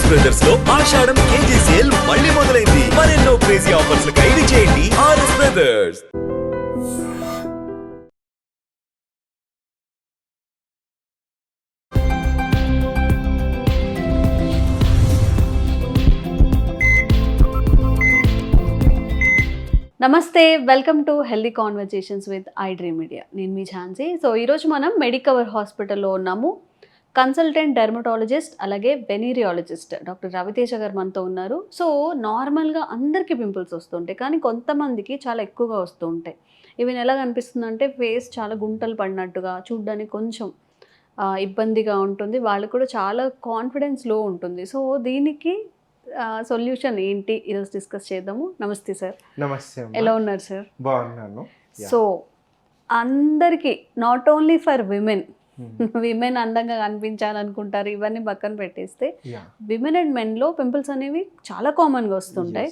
RS బ్రదర్స్లో Ashadham KG sale మళ్ళీ మొదలైంది. మరెన్నో క్రేజీ ఆఫర్స్ ఖైదీ చేయండి ఆర్ఎస్ బ్రదర్స్ నమస్తే welcome to healthy conversations with I dream media నేను మీ ఝాన్సీ. సో ఈరోజు మనం మెడికవర్ హాస్పిటల్లో ఉన్నాము. కన్సల్టెంట్ డెర్మటాలజిస్ట్ అలాగే వెనీరియాలజిస్ట్. డాక్టర్ రవితేజ గారు మనతో ఉన్నారు. సో నార్మల్గా అందరికీ పింపుల్స్ వస్తుంటాయి. కానీ కొంతమందికి చాలా ఎక్కువగా వస్తూ ఉంటాయి ఇవి ఎలా కనిపిస్తుంది అంటే ఫేస్ చాలా గుంటలు పడినట్టుగా చూడ్డానికి కొంచెం ఇబ్బందిగా ఉంటుంది. వాళ్ళకు కూడా చాలా కాన్ఫిడెన్స్లో ఉంటుంది. సో దీనికి సొల్యూషన్ ఏంటి? ఈరోజు డిస్కస్ చేద్దాము. నమస్తే సార్. నమస్తే. ఎలా ఉన్నారు సార్? బాగున్నాను. సో అందరికీ not only for women. Women అందంగా కనిపించాలనుకుంటారు ఇవన్నీ పక్కన పెట్టేస్తే. విమెన్ అండ్ మెన్లో పింపుల్స్ అనేవి చాలా కామన్గా వస్తుంటాయి.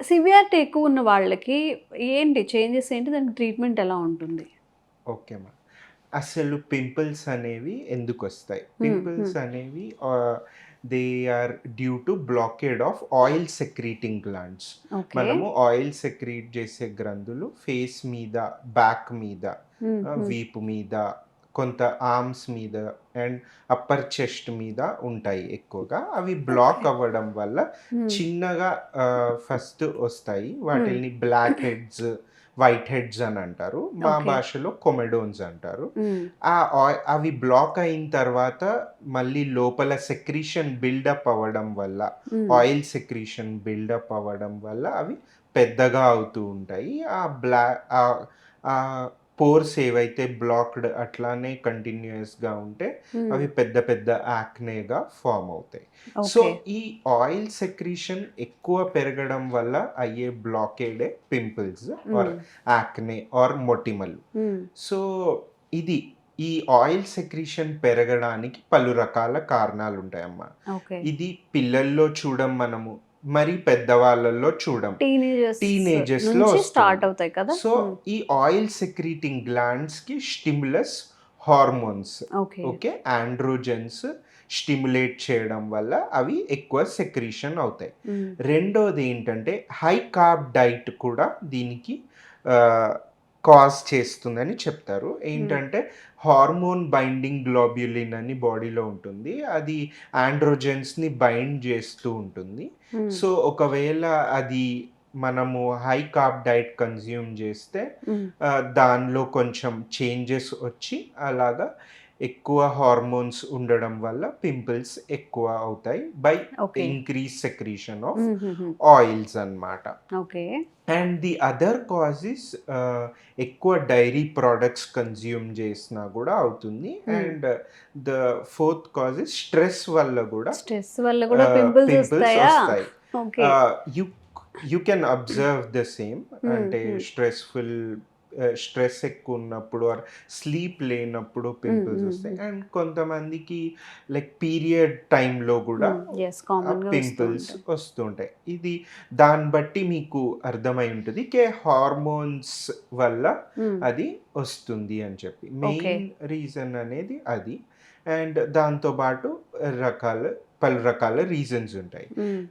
సివియారిటీ ఎక్కువ ఉన్న వాళ్ళకి ఏంటి చేంజెస్ ఏంటి దానికి ట్రీట్మెంట్ ఎలా ఉంటుంది? ఓకే అమ్మా అసలు పింపుల్స్ అనేవి ఎందుకు వస్తాయి? పింపుల్స్ అనేవి they are due to blockade of oil secreting glands మనము ఆయిల్ సెక్రీట్ చేసే గ్రంథులు ఫేస్ మీద బ్యాక్ మీద Hmm, వీపు మీద కొంత ఆర్మ్స్ మీద అండ్ అప్పర్ చెస్ట్ మీద ఉంటాయి ఎక్కువగా. అవి బ్లాక్ అవ్వడం వల్ల Hmm. చిన్నగా ఫస్ట్ వస్తాయి. వాటిని బ్లాక్ హెడ్స్ వైట్ హెడ్స్ అని అంటారు. మా. భాషలో కొమెడోన్స్ అంటారు. ఆ ఆయి- అవి బ్లాక్ అయిన తర్వాత మళ్ళీ లోపల సెక్రీషన్ బిల్డప్ అవ్వడం వల్ల ఆయిల్ సెక్రీషన్ బిల్డప్ అవ్వడం వల్ల అవి పెద్దగా అవుతూ ఉంటాయి. ఆ బ్లా ఆ- ఆ పోర్స్ ఏవైతే బ్లాక్డ్ అట్లానే కంటిన్యూస్గా ఉంటే అవి పెద్ద పెద్ద యాక్నేగా ఫామ్ అవుతాయి. సో ఈ ఆయిల్ సెక్రీషన్ ఎక్కువ పెరగడం వల్ల అయ్యే బ్లాకేడే పింపుల్స్ ఆర్ యాక్నే ఆర్ మొటిమలు. సో ఇది ఈ ఆయిల్ సెక్రీషన్ పెరగడానికి పలు రకాల కారణాలు ఉంటాయమ్మా ఇది పిల్లల్లో చూడం మనము మరి పెద్దవాళ్ళల్లో చూడం. టీనేజర్స్లో. స్టార్ట్ అవుతాయి కదా? సో ఈ oil secreting గ్లాండ్స్కి stimulus hormones okay okay androgens stimulate చేయడం వల్ల అవి ఎక్కువ సెక్రీషన్ అవుతాయి. రెండోది ఏంటంటే హై కార్బ్ డైట్ కూడా దీనికి కాజ్ చేస్తుందని చెప్తారు. ఏంటంటే హార్మోన్ బైండింగ్ గ్లోబ్యులిన్ అని బాడీలో ఉంటుంది. అది ఆండ్రోజెన్స్ని బైండ్ చేస్తూ ఉంటుంది. సో ఒకవేళ అది మనము హై కార్బ్ డైట్ కన్జ్యూమ్ చేస్తే ఆ, దానిలో కొంచెం చేంజెస్ వచ్చి అలాగా ఎక్కువ హార్మోన్స్ ఉండడం వల్ల పింపుల్స్ ఎక్కువ అవుతాయి by increase secretion of oils అన్నమాట. Okay and the other causes ఎక్కువ డైరీ ప్రోడక్ట్స్ కన్జ్యూమ్ చేసినా కూడా అవుతుంది. Hmm. And the fourth causes stress వల్ల కూడా స్ట్రెస్ వల్ల కూడా uh, పింపుల్స్ pimples వస్తాయా? You you can observe the same Hmm, అంటే hmm. స్ట్రెస్ఫుల్ స్ట్రెస్ ఎక్కువ ఉన్నప్పుడు ఆర్ స్లీప్ లేనప్పుడు పింపుల్స్ వస్తాయి. అండ్ కొంతమందికి లైక్ పీరియడ్ టైంలో కూడా పింపుల్స్ వస్తుంటాయి ఇది దాన్ని బట్టి మీకు అర్థమై ఉంటుంది. కే హార్మోన్స్ వల్ల అది వస్తుంది అని చెప్పి. మెయిన్ రీజన్ అనేది అది. అండ్ దాంతోపాటు రకాల పలు రకాల రీజన్స్ ఉంటాయి.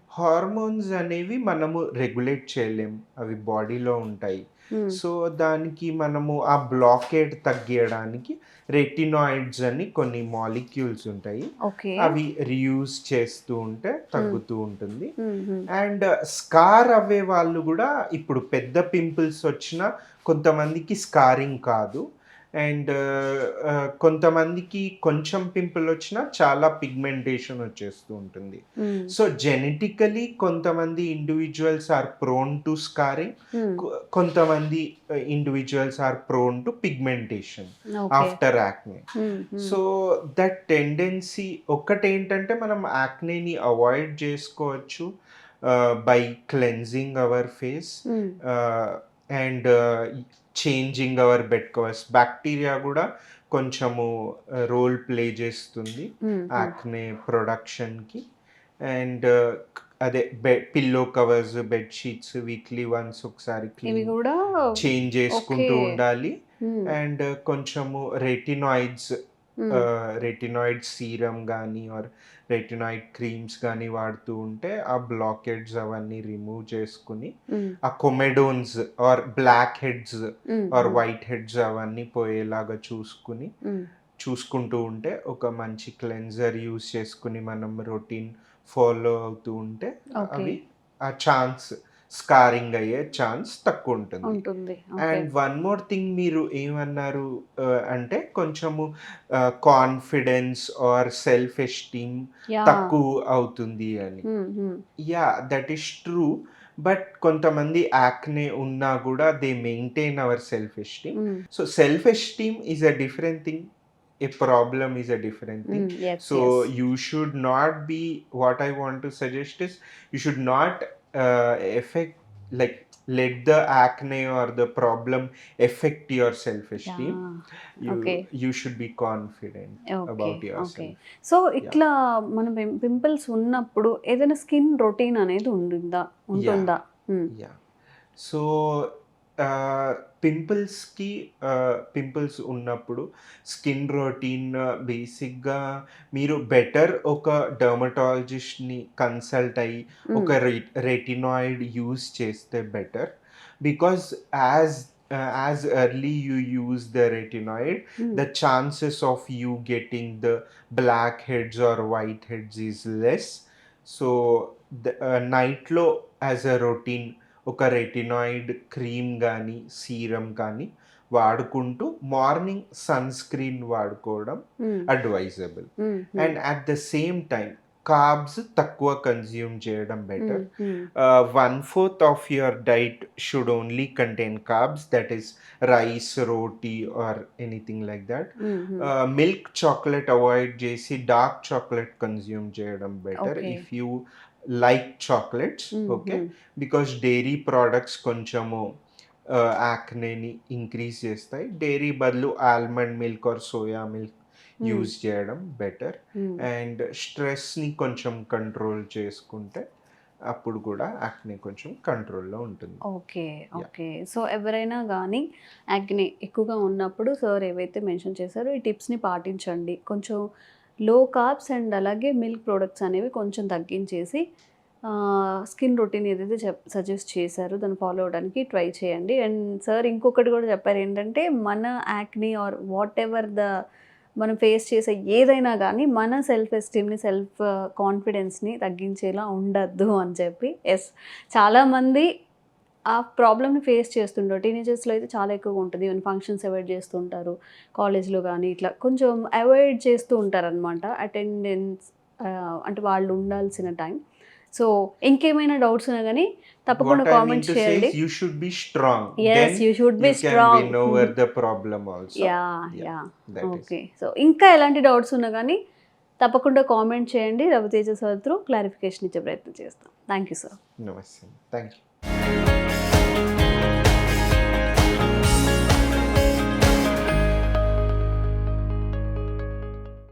హార్మోన్స్ అనేవి మనము రెగ్యులేట్ చేయలేం. అవి బాడీలో ఉంటాయి. సో దానికి మనము ఆ బ్లాకేడ్ తగ్గియడానికి రెటినాయిడ్స్ అని కొన్ని మాలిక్యూల్స్ ఉంటాయి. అవి రియూజ్ చేస్తూ ఉంటే తగ్గుతూ ఉంటుంది. అండ్ స్కార్ అవ్వే వాళ్ళు కూడా ఇప్పుడు పెద్ద పింపుల్స్ వచ్చినా కొంతమందికి స్కారింగ్ కాదు. అండ్ కొంతమందికి కొంచెం పింపుల్ వచ్చినా చాలా పిగ్మెంటేషన్ వచ్చేస్తూ ఉంటుంది. సో జెనెటికలీ కొంతమంది individuals are prone to scarring కొంతమంది individuals are prone to pigmentation after acne. So that tendency ఒక్కటేంటంటే మనం యాక్నేని అవాయిడ్ చేసుకోవచ్చు by cleansing our face. And changing our bed covers bacteria కూడా కొంచెము రోల్ ప్లే చేస్తుంది యాక్నే ప్రొడక్షన్కి and అదే bed pillow covers bed sheets weekly once ఒకసారి ఇవి క్లీన్ కూడా చేంజ్ చేసుకుంటూ. ఉండాలి Hmm. అండ్ కొంచెము రెటినాయిడ్స్ రెటినాయిడ్ సీరం కానీ ఆర్ రెటినాయిడ్ క్రీమ్స్ కానీ వాడుతూ ఉంటే ఆ బ్లాకెట్స్ అవన్నీ రిమూవ్ చేసుకుని మ్మ్. ఆ comedones or blackheads. Or whiteheads అవన్నీ పోయేలాగా చూసుకుని మ్మ్. చూసుకుంటూ ఉంటే ఒక మంచి క్లెన్జర్ యూస్ చేసుకుని మనం రొటీన్ ఫాలో అవుతూ ఉంటే. అవి ఆ ఛాన్స్ స్కారింగ్ అయ్యే ఛాన్స్ తక్కువ ఉంటుంది. అండ్ వన్ మోర్ థింగ్ మీరు ఏమన్నారు ఆ, అంటే కొంచెము కాన్ఫిడెన్స్ ఆర్ సెల్ఫ్ ఎస్టీమ్ తక్కువ అవుతుంది అని. Yeah that is true but కొంతమంది యాక్నే ఉన్నా కూడా they maintain our self esteem so self esteem is a different thing a problem is a different thing so you should not be what i want to suggest is you should not uh, affect like let the acne or the problem affect your self-esteem you, Okay. you should be confident about okay yourself so ఇట్లా మన pimples ఉన్నప్పుడు ఏదైనా skin routine అనేది ఉంటుందా ఉంటుందా. Yeah so పింపుల్స్కి pimples ఉన్నప్పుడు skin routine బేసిక్గా మీరు బెటర్ ఒక డర్మటాలజిస్ట్ని కన్సల్ట్ అయ్యి ఒక రెటినాయిడ్ యూజ్ చేస్తే better. Because as as early you use the retinoid of you getting the black heads or white heads is less so the, uh, నైట్లో యాజ్ అ రొటీన్ ఒక retinoid cream కానీ serum కానీ వాడుకుంటూ morning sunscreen వాడుకోవడం. Advisable. And at the same time carbs తక్కువ consume చేయడం better your diet should only contain carbs that is rice roti or anything like that hmm. Hmm. uh, milk chocolate avoid చేసి dark chocolate consume చేయడం better. If you like chocolates. Okay. Because dairy products కొంచెము యాక్నేని increase చేస్తాయి dairy బదులు almond milk or soya milk. Use చేయడం better. And స్ట్రెస్ని కొంచెం control చేసుకుంటే అప్పుడు కూడా యాక్నే కొంచెం కంట్రోల్లో ఉంటుంది ఓకే ఓకే సో ఎవరైనా కానీ యాగ్ని ఎక్కువగా ఉన్నప్పుడు సార్ ఏవైతే మెన్షన్ చేశారో ఈ టిప్స్ని పాటించండి కొంచెం లో కార్బ్స్ అండ్ అలాగే మిల్క్ ప్రోడక్ట్స్ అనేవి కొంచెం తగ్గించేసి స్కిన్ రొటీన్ ఏదైతే చెప్ సజెస్ట్ చేశారో దాన్ని ఫాలో అవడానికి ట్రై చేయండి. అండ్ సార్ ఇంకొకటి కూడా చెప్పారు ఏంటంటే మన acne or whatever the మనం ఫేస్ చేసే ఏదైనా కానీ మన సెల్ఫ్ ఎస్టీమ్ని సెల్ఫ్ కాన్ఫిడెన్స్ని తగ్గించేలా ఉండద్దు అని చెప్పి. ఎస్ చాలామంది ఆ ప్రాబ్లమ్ని ఫేస్ చేస్తుంటారు టీనేజర్స్లో అయితే చాలా ఎక్కువగా ఉంటుంది. ఈవెన్ ఫంక్షన్స్ అవాయిడ్ చేస్తుంటారు. కాలేజ్లో కానీ ఇట్లా కొంచెం అవాయిడ్ చేస్తూ ఉంటారు అనమాట అటెండెన్స్ అంటే వాళ్ళు ఉండాల్సిన టైం. సో ఇంకేమైనా డౌట్స్ ఉన్నా కానీ తప్పకుండా What I mean comment to say చేయండి. is you should be strong. You should be strong win over the problem also. Yeah Yeah, yeah That is. Okay so ఇంకా ఎలాంటి డౌట్స్ ఉన్నా కానీ తప్పకుండా కామెంట్ చేయండి. రవితేజ సార్ త్రూ క్లారిఫికేషన్ ఇచ్చే ప్రయత్నం చేస్తాం. Thank you sir Namaste. Thank you.